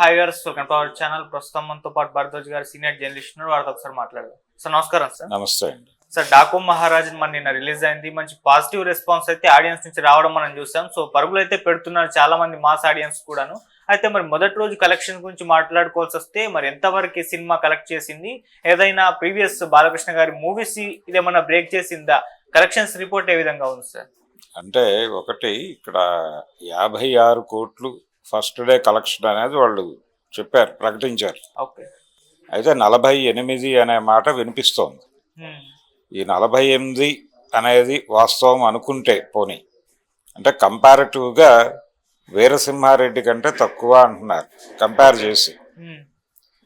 Hi గారు welcome to our channel ప్రస్తుతం మనతో పాటు భరద్వాజ్ గారు సీనియర్ జర్నలిస్ట్ ఉన్నారు. వారితో ఒకసారి మాట్లాడదాం. సార్ నమస్కారం సార్. నమస్తే. అండి సార్ డాకు మహారాజ్ మన నిన్న రిలీజ్ అయింది. మంచి పాజిటివ్ రెస్పాన్స్ అయితే ఆడియన్స్ నుంచి రావడం మనం చూసాం. సో పరుగులు అయితే పెడుతున్నారు చాలా మంది మాస్ ఆడియన్స్ కూడాను. అయితే మరి మొదటి రోజు కలెక్షన్ గురించి మాట్లాడుకోవాల్సి వస్తే మరి ఎంతవరకు ఈ సినిమా కలెక్ట్ చేసింది? ఏదైనా ప్రీవియస్ బాలకృష్ణ గారి మూవీస్ ఇదేమన్నా బ్రేక్ చేసిందా? కలెక్షన్స్ రిపోర్ట్ ఏ విధంగా ఉంది సార్? అంటే ఒకటి ఇక్కడ యాభై ఆరు కోట్లు ఫస్ట్ డే కలెక్షన్ అనేది వాళ్ళు చెప్పారు ప్రకటించారు. ఓకే. అయితే నలభై ఎనిమిది అనే మాట వినిపిస్తోంది. ఈ నలభై ఎనిమిది అనేది వాస్తవం అనుకుంటే పోనీ. అంటే కంపారిటివ్గా వీరసింహారెడ్డి కంటే తక్కువ అంటున్నారు కంపేర్ చేసి.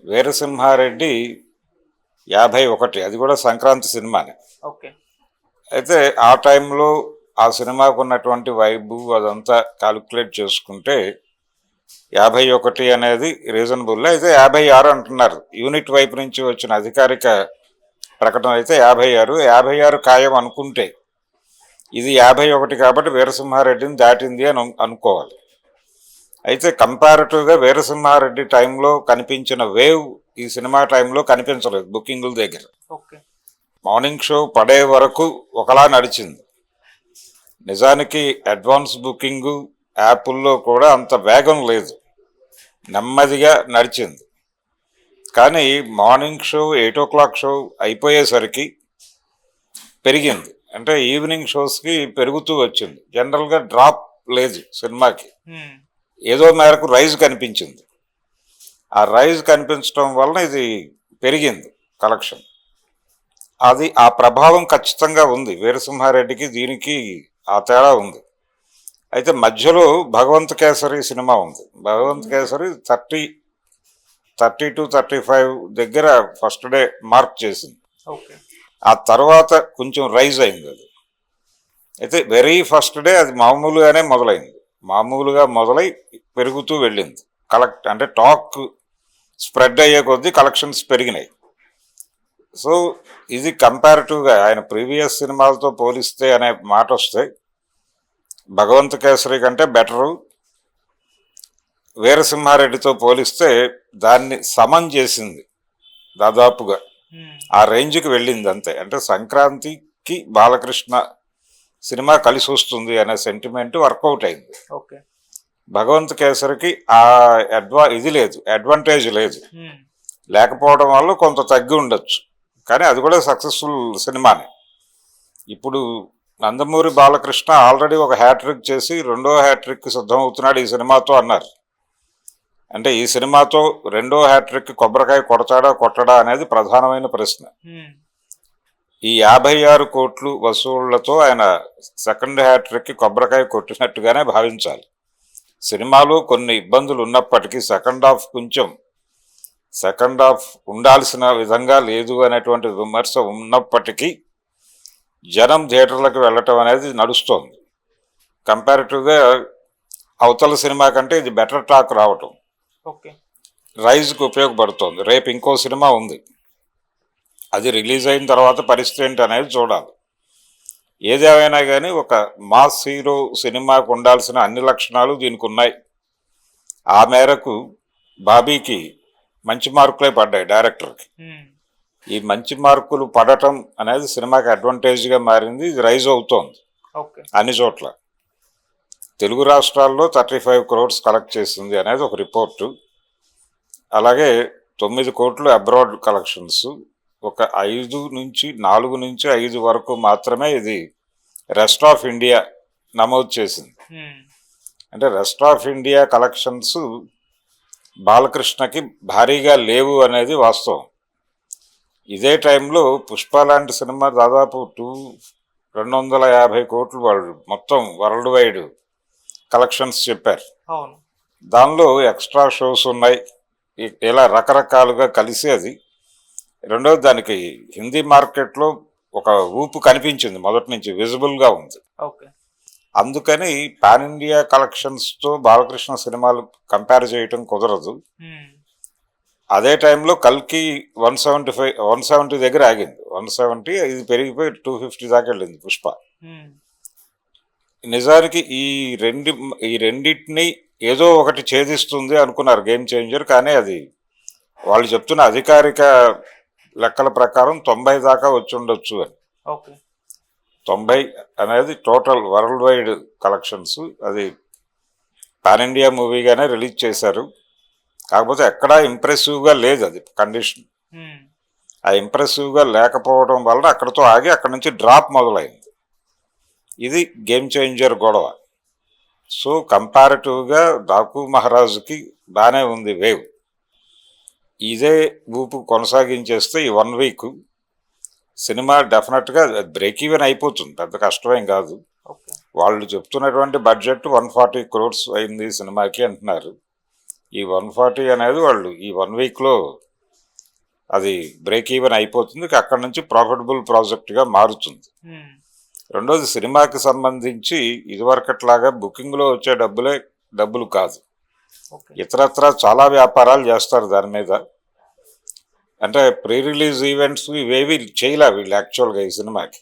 వీరసింహారెడ్డి యాభై ఒకటి అది కూడా సంక్రాంతి సినిమానే. ఓకే. అయితే ఆ టైంలో ఆ సినిమాకు ఉన్నటువంటి వైబు అదంతా కాలిక్యులేట్ చేసుకుంటే యాభై ఒకటి అనేది రీజనబుల్ అయితే యాభై ఆరు అంటున్నారు. యూనిట్ వైపు నుంచి వచ్చిన అధికారిక ప్రకటన అయితే యాభై ఆరు. యాభై ఆరు ఖాయం అనుకుంటే ఇది యాభై ఒకటి కాబట్టి వీరసింహారెడ్డిని దాటింది అని అను- అనుకోవాలి. అయితే కంపారిటివ్గా వీరసింహారెడ్డి టైంలో కనిపించిన వేవ్ ఈ సినిమా టైంలో కనిపించలేదు బుకింగుల దగ్గర. ఓకే. మార్నింగ్ షో పడే వరకు ఒకలా నడిచింది. నిజానికి అడ్వాన్స్ బుకింగ్ యాప్ల్లో కూడా అంత వేగం లేదు. నెమ్మదిగా నడిచింది. కానీ morning show eight o'clock show అయిపోయేసరికి పెరిగింది. అంటే ఈవినింగ్ షోస్కి పెరుగుతూ వచ్చింది. జనరల్గా డ్రాప్ లేదు సినిమాకి. ఏదో మేరకు రైజ్ కనిపించింది. ఆ రైజ్ కనిపించడం వలన ఇది పెరిగింది కలెక్షన్. అది ఆ ప్రభావం ఖచ్చితంగా ఉంది. వీరసింహారెడ్డికి దీనికి ఆ తేడా ఉంది. అయితే మధ్యలో భగవంత్ కేసరి సినిమా ఉంది. Bhagavanth Kesari thirty thirty two thirty five దగ్గర ఫస్ట్ డే మార్క్ చేసింది. ఓకే. ఆ తర్వాత కొంచెం రైజ్ అయింది అది. అయితే వెరీ ఫస్ట్ డే అది మామూలుగానే మొదలైంది. మామూలుగా మొదలై పెరుగుతూ వెళ్ళింది. కలెక్ట్ అంటే టాక్ స్ప్రెడ్ అయ్యే కొద్దీ కలెక్షన్స్ పెరిగినాయి. సో ఇది కంపారిటివ్గా ఆయన ప్రీవియస్ సినిమాలతో పోలిస్తే అనే మాట వస్తే భగవంత్ కేసరి కంటే బెటరు. వీరసింహారెడ్డితో పోలిస్తే దాన్ని సమం చేసింది దాదాపుగా. ఆ రేంజ్కి వెళ్ళింది అంతే. అంటే సంక్రాంతికి బాలకృష్ణ సినిమా కలిసి వస్తుంది అనే సెంటిమెంట్ వర్కౌట్ అయింది. ఓకే. భగవంత్ కేసరికి ఆ అడ్వా ఇది లేదు అడ్వాంటేజ్ లేదు. లేకపోవడం వల్ల కొంత తగ్గి ఉండొచ్చు. కానీ అది కూడా సక్సెస్ఫుల్ సినిమానే. ఇప్పుడు నందమూరి బాలకృష్ణ ఆల్రెడీ ఒక హ్యాట్రిక్ చేసి రెండో హ్యాట్రిక్ సిద్ధమవుతున్నాడు ఈ సినిమాతో అన్నారు. అంటే ఈ సినిమాతో రెండో హ్యాట్రిక్ కొబ్బరికాయ కొడతాడా కొట్టడా అనేది ప్రధానమైన ప్రశ్న. ఈ యాభై ఆరు కోట్లు వసూళ్ళతో ఆయన సెకండ్ హ్యాట్రిక్ కొబ్బరికాయ కొట్టినట్టుగానే భావించాలి. సినిమాలో కొన్ని ఇబ్బందులు ఉన్నప్పటికీ సెకండ్ హాఫ్ కొంచెం సెకండ్ హాఫ్ ఉండాల్సిన విధంగా లేదు అనేటువంటి విమర్శ ఉన్నప్పటికీ జనం థియేటర్లకు వెళ్ళటం అనేది నడుస్తోంది. కంపారిటివ్గా అవతల సినిమా కంటే ఇది బెటర్ టాక్ రావటం. ఓకే. రైజ్కి ఉపయోగపడుతోంది. రేపు ఇంకో సినిమా ఉంది. అది రిలీజ్ అయిన తర్వాత పరిస్థితి ఏంటి అనేది చూడాలి. ఏదేమైనా కానీ ఒక మాస్ హీరో సినిమాకు ఉండాల్సిన అన్ని లక్షణాలు దీనికి ఉన్నాయి. ఆ మేరకు బాబీకి మంచి మార్కులే పడ్డాయి డైరెక్టర్కి. ఈ మంచి మార్కులు పడటం అనేది సినిమాకి అడ్వాంటేజ్గా మారింది. ఇది రైజ్ అవుతోంది. అన్ని చోట్ల. తెలుగు రాష్ట్రాల్లో థర్టీ ఫైవ్ క్రోడ్స్ కలెక్ట్ చేసింది అనేది ఒక రిపోర్టు. అలాగే తొమ్మిది కోట్లు అబ్రాడ్ కలెక్షన్స్. ఒక ఐదు నుంచి నాలుగు నుంచి ఐదు వరకు మాత్రమే ఇది రెస్ట్ ఆఫ్ ఇండియా నమోదు చేసింది. అంటే రెస్ట్ ఆఫ్ ఇండియా కలెక్షన్స్ బాలకృష్ణకి భారీగా లేవు అనేది వాస్తవం. ఇదే టైంలో పుష్ప లాంటి సినిమా దాదాపు టూ రెండు వందల యాభై కోట్లు వాళ్ళు మొత్తం వరల్డ్ వైడ్ కలెక్షన్స్ చెప్పారు. అవును. దానిలో ఎక్స్ట్రా షోస్ ఉన్నాయి. ఇలా రకరకాలుగా కలిసి అది. రెండోది దానికి హిందీ మార్కెట్లో ఒక ఊపు కనిపించింది మొదటి నుంచి విజిబుల్గా ఉంది. ఓకే. అందుకని పాన్ ఇండియా కలెక్షన్స్తో బాలకృష్ణ సినిమాలు కంపేర్ చేయటం కుదరదు. అదే టైంలో కల్కి one seventy five one seventy దగ్గర ఆగింది. వన్ సెవెంటీ ఇది పెరిగిపోయి టూ ఫిఫ్టీ దాకా వెళ్ళింది పుష్ప. నిజానికి ఈ రెండు ఈ రెండింటిని ఏదో ఒకటి ఛేదిస్తుంది అనుకున్నారు గేమ్ చేంజర్ కానీ అది వాళ్ళు చెప్తున్న అధికారిక లెక్కల ప్రకారం తొంభై దాకా వచ్చి ఉండొచ్చు అని. తొంభై అనేది టోటల్ వరల్డ్ వైడ్ కలెక్షన్స్. అది పాన్ ఇండియా మూవీగానే రిలీజ్ చేశారు. కాకపోతే ఎక్కడా ఇంప్రెసివ్గా లేదు అది కండిషన్ ఆ ఇంప్రెసివ్గా లేకపోవడం వలన అక్కడితో ఆగి అక్కడ నుంచి డ్రాప్ మొదలైంది. ఇది గేమ్ చేంజర్ గొడవ. సో కంపారిటివ్గా డాకు మహారాజుకి బాగానే ఉంది వేవ్ ఇదే ఊపు కొనసాగించేస్తే ఈ వన్ వీక్ సినిమా డెఫినెట్గా బ్రేక్ ఈవెన్ అయిపోతుంది. పెద్ద కష్టమేం కాదు. వాళ్ళు చెప్తున్నటువంటి బడ్జెట్ వన్ ఫార్టీ క్రోర్స్ అయింది సినిమాకి అంటున్నారు. ఈ వన్ ఫార్టీ అనేది వాళ్ళు ఈ వన్ వీక్లో అది బ్రేక్ ఈవెన్ అయిపోతుంది అక్కడ నుంచి ప్రాఫిటబుల్ ప్రాజెక్ట్గా మారుతుంది. రెండోది సినిమాకి సంబంధించి ఇదివరకట్లాగా బుకింగ్లో వచ్చే డబ్బులే డబ్బులు కాదు. ఇతరత్ర చాలా వ్యాపారాలు చేస్తారు దాని మీద. అంటే ప్రీ రిలీజ్ ఈవెంట్స్ ఇవేవి చేయలే వీళ్ళు యాక్చువల్గా ఈ సినిమాకి.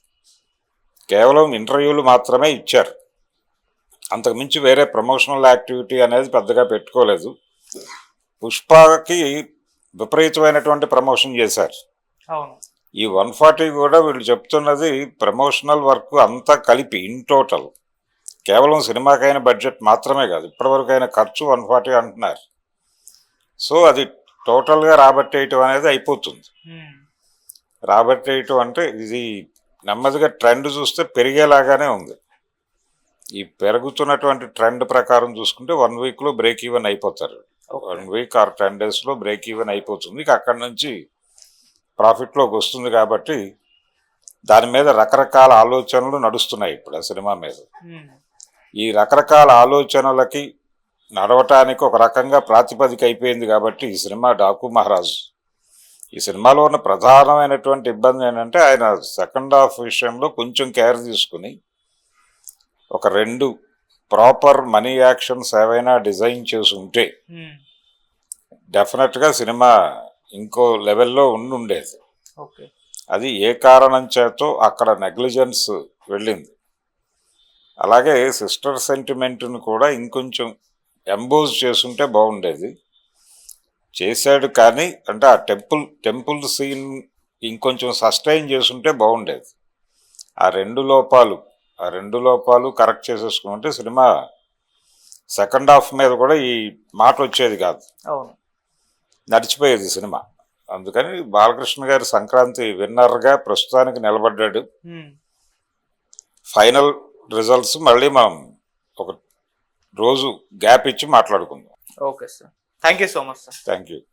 కేవలం ఇంటర్వ్యూలు మాత్రమే ఇచ్చారు. అంతకుమించి వేరే ప్రమోషనల్ యాక్టివిటీ అనేది పెద్దగా పెట్టుకోలేదు. పుష్పకి విపరీతమైనటువంటి ప్రమోషన్ చేశారు. అవును. ఈ వన్ ఫార్టీ కూడా వీళ్ళు చెప్తున్నది ప్రమోషనల్ వర్క్ అంతా కలిపి ఇన్ టోటల్. కేవలం సినిమాకైన బడ్జెట్ మాత్రమే కాదు ఇప్పటివరకు అయిన ఖర్చు వన్ ఫార్టీ అంటున్నారు. సో అది టోటల్గా రాబట్టేయటం అనేది అయిపోతుంది. రాబట్టేయటం అంటే ఇది నెమ్మదిగా ట్రెండ్ చూస్తే పెరిగేలాగానే ఉంది. ఈ పెరుగుతున్నటువంటి ట్రెండ్ ప్రకారం చూసుకుంటే వన్ వీక్లో బ్రేక్ ఈవెన్ అయిపోతారు. వన్ వీక్ ఆర్ టెన్ డేస్లో బ్రేక్ ఈవెన్ అయిపోతుంది. ఇక అక్కడి నుంచి ప్రాఫిట్లోకి వస్తుంది కాబట్టి దాని మీద రకరకాల ఆలోచనలు నడుస్తున్నాయి ఇప్పుడు ఆ సినిమా మీద. ఉమ్, ఈ రకరకాల ఆలోచనలకి నడవటానికి ఒక రకంగా ప్రాతిపదిక అయిపోయింది కాబట్టి ఈ సినిమా డాకు మహారాజ్. ఈ సినిమాలో ఉన్న ప్రధానమైనటువంటి ఇబ్బంది ఏంటంటే ఆయన సెకండ్ హాఫ్ విషయంలో కొంచెం కేర్ తీసుకుని ఒక రెండు ప్రాపర్ మనీ యాక్షన్స్ ఏవైనా డిజైన్ చేసి ఉంటే ఉమ్, డెఫినెట్గా సినిమా ఇంకో లెవెల్లో ఉండి ఉండేది ఓకే. అది ఏ కారణం చేతో అక్కడ నెగ్లిజెన్స్ వెళ్ళింది. అలాగే సిస్టర్ సెంటిమెంట్ను కూడా ఇంకొంచెం ఎంబోజ్ చేసుంటే బాగుండేది. చేశాడు కానీ అంటే ఆ టెంపుల్ టెంపుల్ సీన్ ఇంకొంచెం సస్టైన్ చేసుంటే బాగుండేది. ఆ రెండు లోపాలు ఆ రెండు లోపాలు కరెక్ట్ చేసేసుకుంటే సినిమా సెకండ్ హాఫ్ మీద కూడా ఈ మాట వచ్చేది కాదు. అవును. నడిచిపోయేది సినిమా. అందుకని బాలకృష్ణ గారి సంక్రాంతి విన్నర్గా ప్రస్తుతానికి నిలబడ్డాడు. ఫైనల్ రిజల్ట్స్ మళ్ళీ మనం ఒక రోజు గ్యాప్ ఇచ్చి మాట్లాడుకుందాం. Okay sir. Thank you so much sir. Thank you